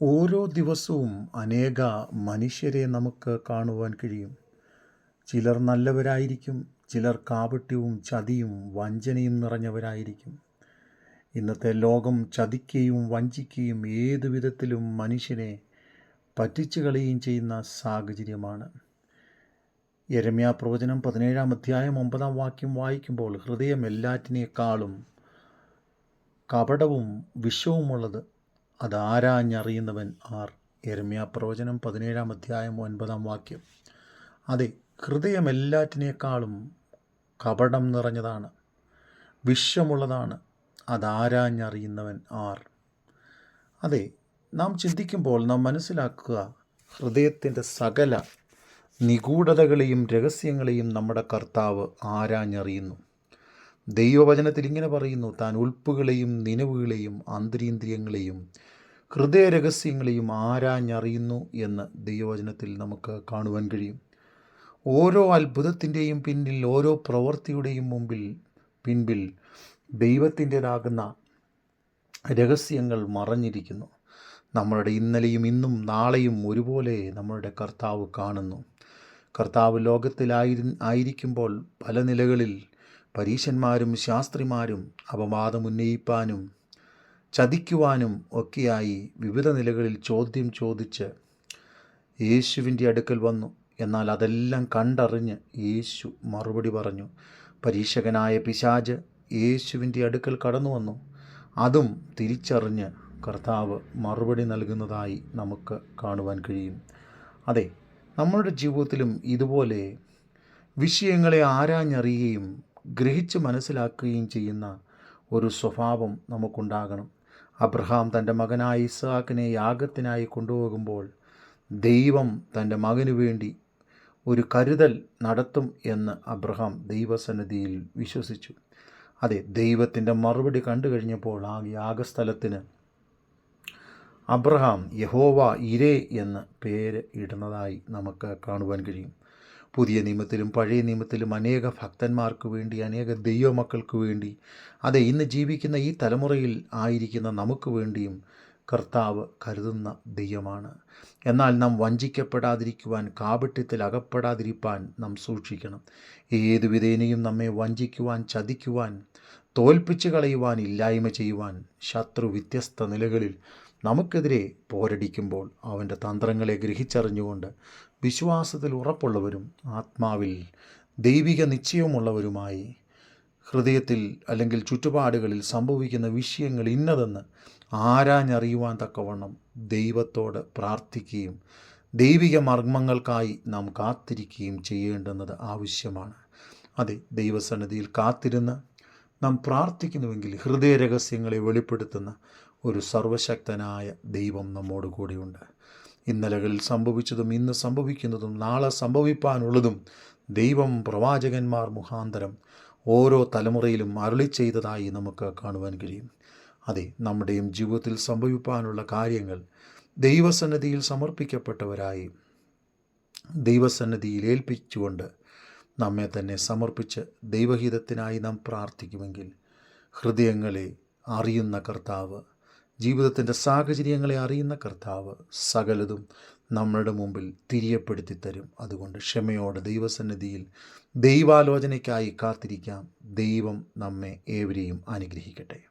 ഓരോ ദിവസവും അനേക മനുഷ്യരെ നമുക്ക് കാണുവാൻ കഴിയും. ചിലർ നല്ലവരായിരിക്കും ചിലർ കാപട്യവും ചതിയും വഞ്ചനയും നിറഞ്ഞവരായിരിക്കും. ഇന്നത്തെ ലോകം ചതിക്കുകയും വഞ്ചിക്കുകയും ഏതു വിധത്തിലും മനുഷ്യനെ പറ്റിച്ചു കളയുകയും ചെയ്യുന്ന സാഹചര്യമാണ്. യരമ്യാ പ്രവചനം പതിനേഴാം അധ്യായം ഒമ്പതാം വാക്യം വായിക്കുമ്പോൾ ഹൃദയം എല്ലാറ്റിനേക്കാളും കപടവും വിഷവുമുള്ളത് അത് ആരാഞ്ഞറിയുന്നവൻ ആർ. എർമിയ പ്രവചനം പതിനേഴാം അധ്യായം ഒൻപതാം വാക്യം. അതെ ഹൃദയം എല്ലാറ്റിനേക്കാളും കപടം നിറഞ്ഞതാണ് വിഷമുള്ളതാണ് അതാരാഞ്ഞറിയുന്നവൻ ആർ. അതെ നാം ചിന്തിക്കുമ്പോൾ നാം മനസ്സിലാക്കുക ഹൃദയത്തിന്റെ സകല നിഗൂഢതകളെയും രഹസ്യങ്ങളെയും നമ്മുടെ കർത്താവ് ആരാഞ്ഞറിയുന്നു. ദൈവവചനത്തിൽ ഇങ്ങനെ പറയുന്നു താൻ ഉൾപ്പുകളെയും നിലവുകളെയും അന്തരീന്ദ്രിയങ്ങളെയും ഹൃദയ രഹസ്യങ്ങളെയും ആരാഞ്ഞറിയുന്നു എന്ന് ദൈവവചനത്തിൽ നമുക്ക് കാണുവാൻ കഴിയും. ഓരോ അത്ഭുതത്തിന്റെയും പിന്നിൽ ഓരോ പ്രവൃത്തിയുടെയും മുമ്പിൽ പിൻപിൽ ദൈവത്തിന്റെതാകുന്ന രഹസ്യങ്ങൾ മറഞ്ഞിരിക്കുന്നു. നമ്മളുടെ ഇന്നലെയും ഇന്നും നാളെയും ഒരുപോലെ നമ്മളുടെ കർത്താവ് കാണുന്നു. കർത്താവ് ലോകത്തിലായി ആയിരിക്കുമ്പോൾ പല നിലകളിൽ പരീശന്മാരും ശാസ്ത്രിമാരും അപവാദം ഉന്നയിപ്പാനും ചതിക്കുവാനും ഒക്കെയായി വിവിധ നിലകളിൽ ചോദ്യം ചോദിച്ച് യേശുവിന്റെ അടുക്കൽ വന്നു. എന്നാൽ അതെല്ലാം കണ്ടറിഞ്ഞ് യേശു മറുപടി പറഞ്ഞു പരീക്ഷകനായ പിശാജ് യേശുവിന്റെ അടുക്കൽ കടന്നു വന്നു. അതും തിരിച്ചറിഞ്ഞ് കർത്താവ് മറുപടി നൽകുന്നതായി നമുക്ക് കാണുവാൻ കഴിയും. അതെ നമ്മളുടെ ജീവിതത്തിലും ഇതുപോലെ വിഷയങ്ങളെ ആരാഞ്ഞറിയുകയും ഗ്രഹിച്ച് മനസ്സിലാക്കുകയും ചെയ്യുന്ന ഒരു സ്വഭാവം നമുക്കുണ്ടാകണം. അബ്രഹാം തന്റെ മകനായ ഇസ്ഹാക്കിനെ യാഗത്തിനായി കൊണ്ടുപോകുമ്പോൾ ദൈവം തന്റെ മകനു വേണ്ടി ഒരു കരുതൽ നടത്തും എന്ന് അബ്രഹാം ദൈവസന്നിധിയിൽ വിശ്വസിച്ചു. അതെ ദൈവത്തിന്റെ മറുപടി കണ്ടു കഴിഞ്ഞപ്പോൾ ആ യാഗസ്ഥലത്തിന് അബ്രഹാം യഹോവ ഇരേ എന്ന് പേര് ഇടുന്നതായി നമുക്ക് കാണുവാൻ കഴിയും. പുതിയ നിയമത്തിലും പഴയ നിയമത്തിലും അനേക ഭക്തന്മാർക്ക് വേണ്ടി അനേക ദൈവമക്കൾക്ക് വേണ്ടി അതെ ഇന്ന് ജീവിക്കുന്ന ഈ തലമുറയിൽ ആയിരിക്കുന്ന നമുക്ക് വേണ്ടിയും കർത്താവ് കരുതുന്ന ദൈവമാണ്. എന്നാൽ നാം വഞ്ചിക്കപ്പെടാതിരിക്കുവാൻ കാപട്യത്തിൽ അകപ്പെടാതിരിക്കാൻ നാം സൂക്ഷിക്കണം. ഏതു വിധേനയും നമ്മെ വഞ്ചിക്കുവാൻ ചതിക്കുവാൻ തോൽപ്പിച്ചു കളയുവാൻ ഇല്ലായ്മ ചെയ്യുവാൻ ശത്രു വ്യത്യസ്ത നിലകളിൽ നമുക്കെതിരെ പോരടിക്കുമ്പോൾ അവന്റെ തന്ത്രങ്ങളെ ഗ്രഹിച്ചറിഞ്ഞുകൊണ്ട് വിശ്വാസത്തിൽ ഉറപ്പുള്ളവരും ആത്മാവിൽ ദൈവിക നിശ്ചയമുള്ളവരുമായി ഹൃദയത്തിൽ അല്ലെങ്കിൽ ചുറ്റുപാടുകളിൽ സംഭവിക്കുന്ന വിഷയങ്ങൾ ഇന്നതെന്ന് ആരാഞ്ഞറിയുവാൻ തക്കവണ്ണം ദൈവത്തോട് പ്രാർത്ഥിക്കുകയും ദൈവിക മർമ്മങ്ങൾക്കായി നാം കാത്തിരിക്കുകയും ചെയ്യേണ്ടുന്നത് ആവശ്യമാണ്. അതെ ദൈവസന്നിധിയിൽ കാത്തിരുന്ന് നാം പ്രാർത്ഥിക്കുന്നുവെങ്കിൽ ഹൃദയ രഹസ്യങ്ങളെ വെളിപ്പെടുത്തുന്ന ഒരു സർവശക്തനായ ദൈവം നമ്മോട് കൂടിയുണ്ട്. ഇന്നലകളിൽ സംഭവിച്ചതും ഇന്ന് സംഭവിക്കുന്നതും നാളെ സംഭവിപ്പാനുള്ളതും ദൈവം പ്രവാചകന്മാർ മുഖാന്തരം ഓരോ തലമുറയിലും അരുളി ചെയ്തതായി നമുക്ക് കാണുവാൻ കഴിയും. അതെ നമ്മുടെയും ജീവിതത്തിൽ സംഭവിപ്പാനുള്ള കാര്യങ്ങൾ ദൈവസന്നിധിയിൽ സമർപ്പിക്കപ്പെട്ടവരായി ദൈവസന്നിധിയിൽ ഏൽപ്പിച്ചുകൊണ്ട് നമ്മെ തന്നെ സമർപ്പിച്ച് ദൈവഹിതത്തിനായി നാം പ്രാർത്ഥിക്കുമെങ്കിൽ ഹൃദയങ്ങളെ അറിയുന്ന കർത്താവ് ജീവിതത്തിന്റെ സാഹചര്യങ്ങളെ അറിയുന്ന കർത്താവ് സകലതും നമ്മളുടെ മുമ്പിൽ തിരിയപ്പെടുത്തി തരും അതുകൊണ്ട് ക്ഷമയോടെ ദൈവസന്നിധിയിൽ ദൈവാലോചനയ്ക്കായി കാത്തിരിക്കാം. ദൈവം നമ്മെ ഏവരെയും അനുഗ്രഹിക്കട്ടെ.